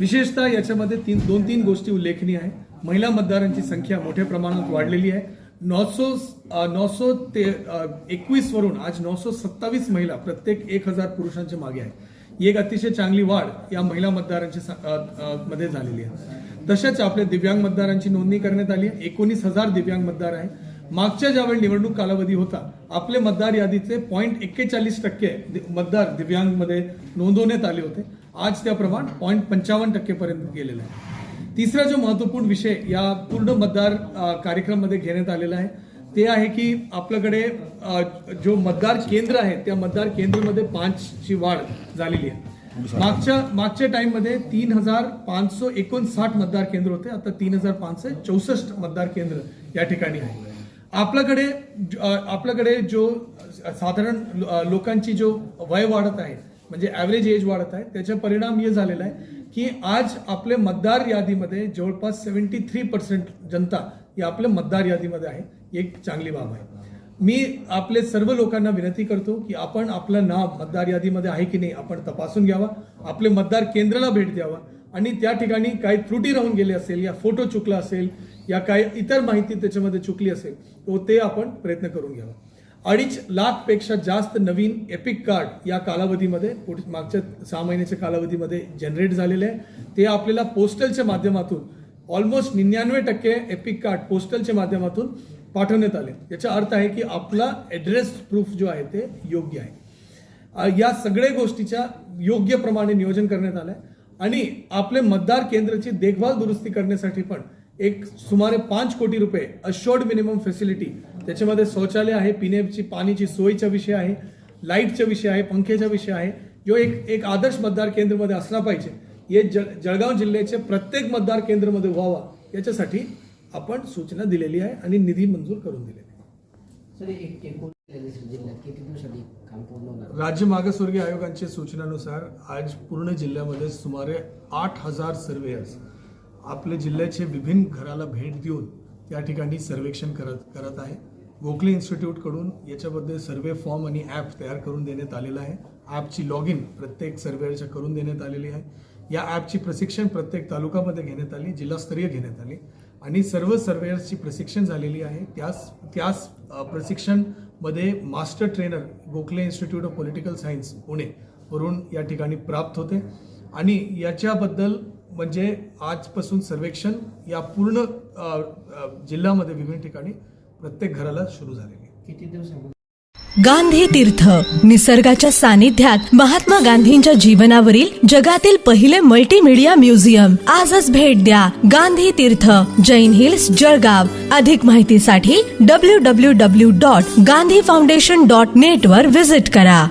विशेषतः याच्यामध्ये तीन दोन तीन गोष्टी उल्लेखनीय आहे. महिला मतदारांची संख्या मोठ्या प्रमाणात वाढलेली आहे. नऊशो नऊशो ते एकवीस वरून आज नऊशो सत्तावीस महिला प्रत्येक एक हजार पुरुषांच्या मागे आहे ही एक अतिशय चांगली वाढ या महिला मतदारांच्या स- मध्ये झालेली आहे. तसेच आपल्या दिव्यांग मतदारांची नोंदणी करण्यात आली आहे. एकोणीस हजार दिव्यांग मतदार आहे मागच्या ज्यावेळी निवडणूक कालावधी होता आपले मतदार यादीचे पॉईंट एक्केचाळीस टक्के मतदार दिव्यांगमध्ये नोंदवण्यात आले होते. आज त्या प्रमाण पॉईंट पंचावन्न टक्केपर्यंत गेलेलं आहे. तिसरा जो महत्त्वपूर्ण विषय या पूर्ण मतदार कार्यक्रममध्ये घेण्यात आलेला आहे ते आहे की आपल्याकडे जो मतदार केंद्र आहे त्या मतदार केंद्रमध्ये पाचची वाढ झालेली आहे. मागच्या मागच्या टाइममध्ये तीन हजार पाचशे एकोणसाठ मतदार केंद्र होते आता तीन हजार पाचशे चौसष्ट मतदार केंद्र या ठिकाणी आहे. आपल्याकडे आपल्याकडे जो साधारण लोकांची जो वय वाढत आहे म्हणजे ॲव्हरेज एज वाढत आहे. त्याचा परिणाम हे झालेला आहे की आज आपले मतदार यादीमध्ये जवळपास सेवन्टी थ्री पर्सेंट जनता ही आपल्या मतदार यादीमध्ये आहे. एक चांगली बाब आहे. मी आपले सर्व लोकांना विनंती करतो की आपण आपलं नाव मतदार यादीमध्ये आहे की नाही आपण तपासून घ्यावा. आपले मतदार केंद्राला भेट द्यावा. आणि त्या ठिकाणी काही त्रुटी राहून गेले असेल या फोटो चुकला असेल या काही इतर माहिती त्याच्यामध्ये चुकली असेल तो ते आपण प्रयत्न करून घ्यावा. अडीच लाखपेक्षा जास्त नवीन एपिक कार्ड या कालावधीमध्ये पुढ- मागच्या सहा महिन्याच्या कालावधीमध्ये जनरेट झालेले आहे. ते आपल्याला पोस्टलच्या माध्यमातून ऑलमोस्ट निन्यानवे टक्के एपिक कार्ड पोस्टलच्या माध्यमातून पाठवण्यात आले. याचा अर्थ आहे की आपला ॲड्रेस प्रूफ जो आहे ते योग्य आहे. या सगळ्या गोष्टीच्या योग्य प्रमाणे नियोजन करण्यात आलंय. आणि आपले मतदार केंद्राची देखभाल दुरुस्ती करण्यासाठी पण एक सुमारे पाच कोटी रुपये अशोर्ड मिनिमम फॅसिलिटी त्याच्यामध्ये शौचालय आहे पिण्याची पाणीची सोयीचा विषय आहे लाईटचा विषय आहे पंख्याचा विषय आहे. जो एक एक आदर्श मतदार केंद्रामध्ये असला पाहिजे. हे जळ- जळगाव जिल्ह्याचे प्रत्येक मतदार केंद्रामध्ये व्हावा याच्यासाठी आपण सूचना दिलेली आहे आणि निधी मंजूर करून दिलेली आहे. राज्य मागासवर्गीय आयोगांच्या सूचनानुसार आज पूर्ण जिल्ह्यामध्ये सुमारे आठ हजार सर्वेयर्स आपल्या जिल्ह्याचे विभिन्न घराला भेट देऊन त्या ठिकाणी सर्वेक्षण करत करत आहे. गोखले इन्स्टिट्यूटकडून याच्याबद्दल सर्वे फॉर्म आणि ॲप तयार करून देण्यात आलेला आहे. ॲपची लॉग इन प्रत्येक सर्वेअरच्या करून देण्यात आलेली आहे. या ॲपची प्रशिक्षण प्रत्येक तालुक्यामध्ये घेण्यात आली जिल्हास्तरीय घेण्यात आली आणि सर्व सर्वेअर्सची प्रशिक्षण झालेली आहे. त्यास त्यास प्रशिक्षणमध्ये master trainer Gokhale institute of political science Pune वरून या ठिकाणी प्राप्त होते. आणि याच्याबद्दल म्हणजे आजपासून सर्वेक्षण या पूर्ण जिल्ह्यामध्ये विभिन्न ठिकाणी प्रत्येक घराला सुरू झालेली किती दिवसांनी गांधी तीर्थ निसर्गाच्या सानिध्यात महात्मा गांधींच्या जीवनावरील जगातील पहिले मल्टीमीडिया म्युझियम आजच भेट द्या गांधी तीर्थ जैन हिल्स जळगाव. अधिक माहितीसाठी W W W dot Gandhi foundation dot net वर विजिट करा.